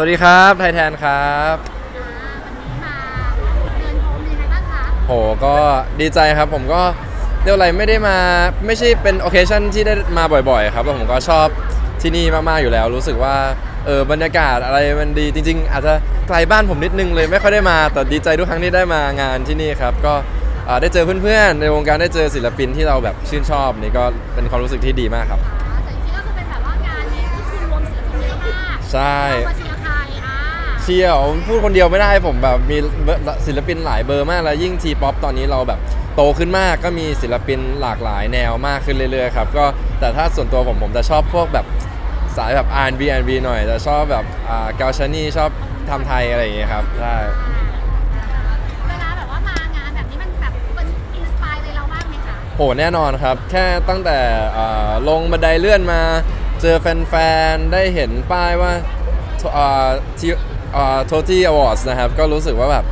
วัสดีครับไทยแทนครับมาเดินโฮมยังไงบ้างคะโหก็ดีใจครับผมก็เรียกว่าอะไรไม่ได้มาไม่ใช่เป็นโอเคชั่นที่ได้มาบ่อยๆ ครับแล้วผมก็ชอบที่นี่มากๆอยู่แล้ว รู้สึกว่าเออบรรยากาศอะไรมันดีจริง ๆ อาจจะไกลบ้านผมนิดนึงเลยไม่ค่อยได้มาแต่ดีใจทุกครั้งที่ได้มางานที่นี่ครับ ก็อ่าได้เจอเพื่อนๆ ในวงการได้เจอศิลปินที่เราแบบชื่นชอบนี่ก็เป็นความรู้สึกที่ดีมากครับอ๋อแต่จริงๆก็คือเป็นแบบว่างานนี้ที่คุณรวมศิลปินเยอะมากใช่ ชียร์ผมพูดคนเดียวไม่ได้ผมแบบมีศิลปินหลายเบอร์มากแล้วยิ่งทีป๊อปตอนนี้เราแบบโตขึ้นมากก็มีศิลปินหลากหลายแนวมากขึ้นเรื่อยๆครับก็แต่ถ้าส่วนตัวผมผมจะชอบพวกแบบสายแบบ R&B R&B หน่อยจะชอบแบบอ่าเกาชานี่ชอบทำไทยอะไรอย่างเงี้ยครับใช่เวลาแบบว่ามางานแบบนี้มันแบบเป็นอินสปายเลยเราบ้างไหมคะโหแน่นอนครับ แค่ตั้งแต่อ่าลงบันไดเลื่อนมา เจอแฟนๆ ได้เห็นป้ายว่าอ่า ที่โทตี้อวอร์ดนะครับก็รู้สึกว่าแบบ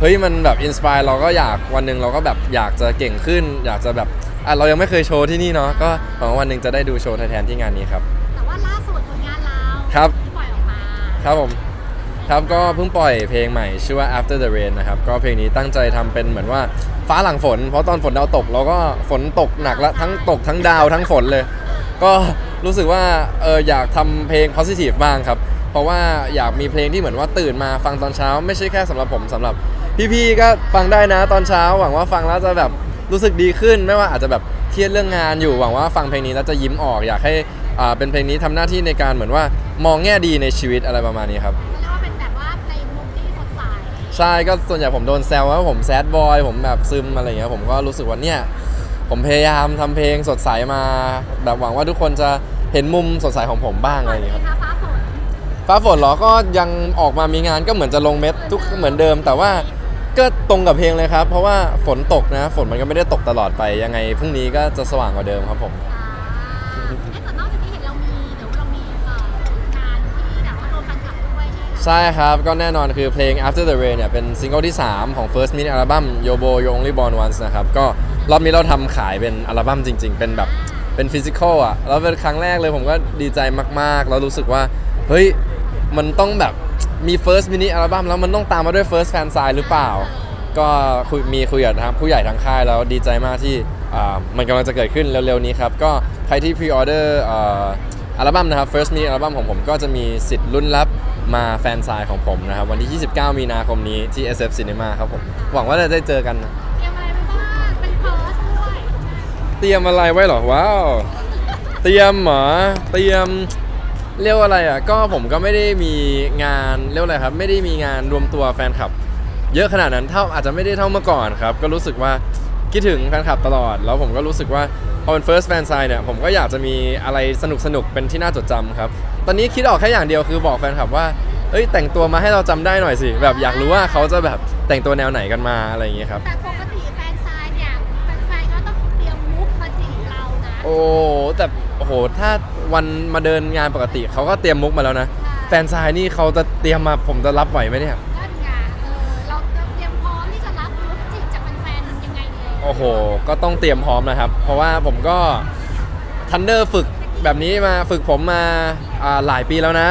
เฮ้ยมันแบบอินสปายเราก็อยากวันหนึ่งเราก็แบบอยากจะเก่งขึ้น อยากจะแบบอะเรายังไม่เคยโชว์ที่นี่เนาะก็หวังว่าวันหนึ่งจะได้ดูโชว์แทนๆที่งานนี้ครับ แต่ว่าล่าสุดผลงานเราครับ ที่ปล่อยออกมาครับผมครับก็เพิ่งปล่อยเพลงใหม่ชื่อว่า After the Rain นะครับก็เพลงนี้ตั้งใจทำเป็นเหมือนว่าฟ้าหลังฝน เพราะตอนฝนดาวตกเราก็ฝนตกหนักและทั้งตกทั้งดาวทั้งฝนเลย ก็รู้สึกว่าเอออยากทำเพลง positive บ้างครับ เพราะว่าอยากมีเพลงที่เหมือนว่าตื่นมาฟังตอนเช้า ไม่ใช่แค่สำหรับผมสำหรับ พี่ๆก็ฟังได้นะตอนเช้า หวังว่าฟังแล้วจะแบบรู้สึกดีขึ้น ไม่ว่าอาจจะแบบเครียดเรื่องงานอยู่หวังว่าฟังเพลงนี้แล้วจะยิ้มออก อยากให้อ่าเป็นเพลงนี้ทำหน้าที่ในการเหมือนว่ามองแง่ดีในชีวิตอะไรประมาณนี้ครับ เรียกว่าเป็นแบบว่าในมุมที่สดใสใช่ก็ส่วนใหญ่ผมโดนแซวว่าผมแซดบอยผมแบบซึมอะไรอย่างเงี้ยผมก็รู้สึกว่าเนี่ยผมพยายามทำเพลงสดใสมา แบบหวังว่าทุกคนจะเห็นมุมสดใสของผมบ้างอะไรอย่างเงี้ยครับคะฟ้าฝน ฟ้าฝนเหรอก็ยังออกมามีงานก็เหมือนจะลงเม็ดทุกเหมือนเดิม แต่ว่าก็ตรงกับเพลงเลยครับ เพราะว่าฝนตกนะ ฝนมันก็ไม่ได้ตกตลอดไป ยังไงพรุ่งนี้ก็จะสว่างกว่าเดิมครับผมอ่าเอ๊ะแต่นอกจากที่เห็นเรามีเดี๋ยวเรามีเอ่องานที่แบบว่าโดนแฟนคลับด้วยใช่ไหมใช่ครับก็แน่นอนคือเพลง After the Rain เนี่ยเป็นซิงเกิลที่ 3 ของ First Mini Album Yobo You Only Born Once นะครับ ก็รอบนี้เราทำขายเป็นอัลบั้มจริง ๆ เป็นแบบเป็นฟิสิกอลอะแล้วเป็นครั้งแรกเลยผมก็ดีใจมากๆ แล้วรู้สึกว่า เฮ้ย มันต้องแบบมี First Mini Album แล้วมันต้องตามมาด้วย First Fan Sign หรือเปล่า ก็คุยมีคุยกับทางผู้ใหญ่ทางค่ายแล้วดีใจมากที่อ่ามันกำลังจะเกิดขึ้นเร็วๆนี้ครับ ก็ใครที่พรีออเดอร์อัลบั้มนะครับ First Mini อัลบั้มของผมก็จะมีสิทธิ์ลุ้นรับมาแฟนซายของผมนะครับ วันที่ 29 มีนาคมนี้ที่ SF Cinema ครับผม หวังว่าจะได้เจอกันนะเตรียมอะไรไว้บ้างเป็นเฟิร์สด้วยเตรียมอะไรไว้เหรอว้าว เตรียมเหรอเตรียม เรียกว่าอะไรอะก็ผมก็ไม่ได้มีงานเรียกว่าอะไรครับ ไม่ได้มีงานรวมตัวแฟนคลับ เยอะขนาดนั้นเท่าอาจจะไม่ได้เท่าเมื่อก่อนครับ ก็รู้สึกว่าคิดถึงแฟนคลับตลอด แล้วผมก็รู้สึกว่าพอเป็น first fan sign เนี่ยผมก็อยากจะมีอะไรสนุกสนุกๆเป็นที่น่าจดจำครับ ตอนนี้คิดออกแค่อย่างเดียวคือบอกแฟนคลับว่าเอ้ยแต่งตัวมาให้เราจำได้หน่อยสิ แบบอยากรู้ว่าเขาจะแบบแต่งตัวแนวไหนกันมาอะไรอย่างเงี้ยครับ แต่ปกติแฟนซายเนี่ยแฟนๆก็ต้องเตรียมมุกมาจีบเรานะ โอ้แต่โอ้โหถ้า วันมาเดินงานปกติเขาก็เตรียมมุกมาแล้วนะ แฟนซายนี่เขาจะเตรียมมาผมจะรับไหวไหมเนี่ย นั่นไงเออเราเตรียมพร้อมที่จะรับมุกจีบจากแฟนๆยังไงดีโอ้โห ก็ต้องเตรียมพร้อมนะครับ เพราะว่าผมก็ทันเดอร์ฝึกแบบนี้มาฝึกผมมาอ่าหลายปีแล้วนะ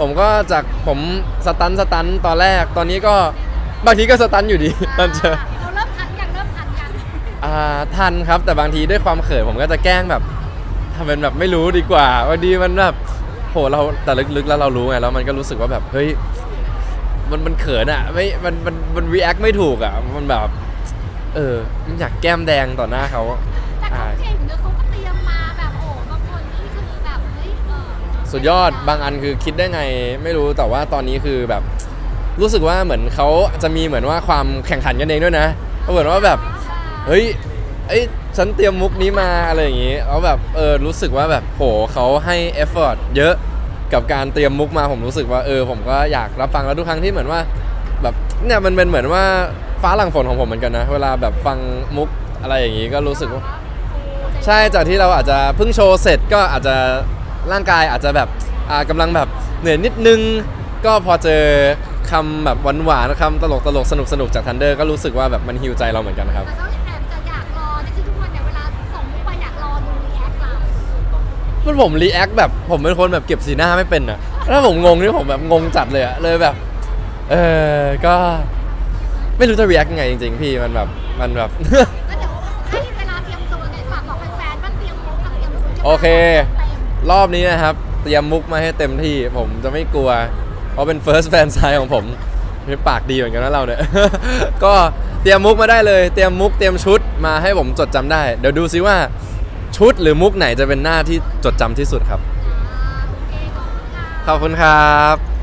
ผมก็จากผมสตันสตันตอนแรก ตอนนี้ก็บางทีก็สตันอยู่ดีตอนเจอ เราเริ่มทันยังเริ่มทันยังอ่าทันครับแต่บางทีด้วยความเขินผมก็จะแกล้งแบบ ทำเป็นแบบไม่รู้ดีกว่าวันดีมันแบบโหเราแต่ลึกๆแล้วเรารู้ไงแล้วมันก็รู้สึกว่าแบบเฮ้ยมันมันเขินอะไม่มันมันมันรีแอคไม่ถูกอะมันแบบ เออมันอยากแก้มแดงต่อหน้าเขาแต่เขาเก่งเนอะเขาก็เตรียมมาแบบโอ้บางคนนี่คือแบบเฮ้ยเออสุดยอดบางอันคือคิดได้ไงไม่รู้แต่ว่าตอนนี้คือแบบ รู้สึกว่าเหมือนเขาจะมีเหมือนว่าความแข่งขันกันเองด้วยนะเหมือนว่าแบบเฮ้ย เอ้ยฉันเตรียมมุกนี้มาอะไรอย่างงี้แล้วแบบเออรู้สึกว่าแบบโหเขาให้เอฟเฟอร์ตเยอะกับการเตรียมมุกมาผมรู้สึกว่าเออผมก็อยากรับฟังแล้วทุกครั้งที่เหมือนว่า แบบเนี่ยมันเป็นเหมือนว่าฟ้าหลังฝนของผมเหมือนกันนะ เวลาแบบฟังมุกอะไรอย่างงี้ก็รู้สึกว่า ใช่จากที่เราอาจจะเพิ่งโชว์เสร็จก็อาจจะร่างกายอาจจะแบบอ่ากำลังแบบเหนื่อยนิดนึง ก็พอเจอคำแบบหวานๆคำตลกตลกๆสนุกสนุกๆจากทันเดอร์ก็รู้สึกว่าแบบมันฮิวใจเราเหมือนกันครับ แต่เขา มันผมรีแอคแบบผมเป็นคนแบบเก็บสีหน้าไม่เป็นอะถ้าผมงงนี่ผมแบบงงจัดเลยอะเลยแบบ เออก็ ไม่รู้จะ react ยังไงจริงๆ พี่มันแบบมันแบบ ก็เดี๋ยวให้เวลาเตรียมตัวไงฝากบอกแฟนๆว่าเตรียมมุกกับเตรียมชุดโอเคเต็มรอบนี้นะครับ เตรียมมุกมาให้เต็มที่ ผมจะไม่กลัว เพราะเป็น first fan sign ของผมนี่ปากดีเหมือนกันนะเราเนี่ย ก็เตรียมมุกมาได้เลย เตรียมมุกเตรียมชุดมาให้ผมจดจำได้ เดี๋ยวดูซิว่า ชุดหรือมุกไหนจะเป็นหน้าที่จดจำที่สุดครับอ่าโอเคขอบคุณค่ะขอบคุณครับ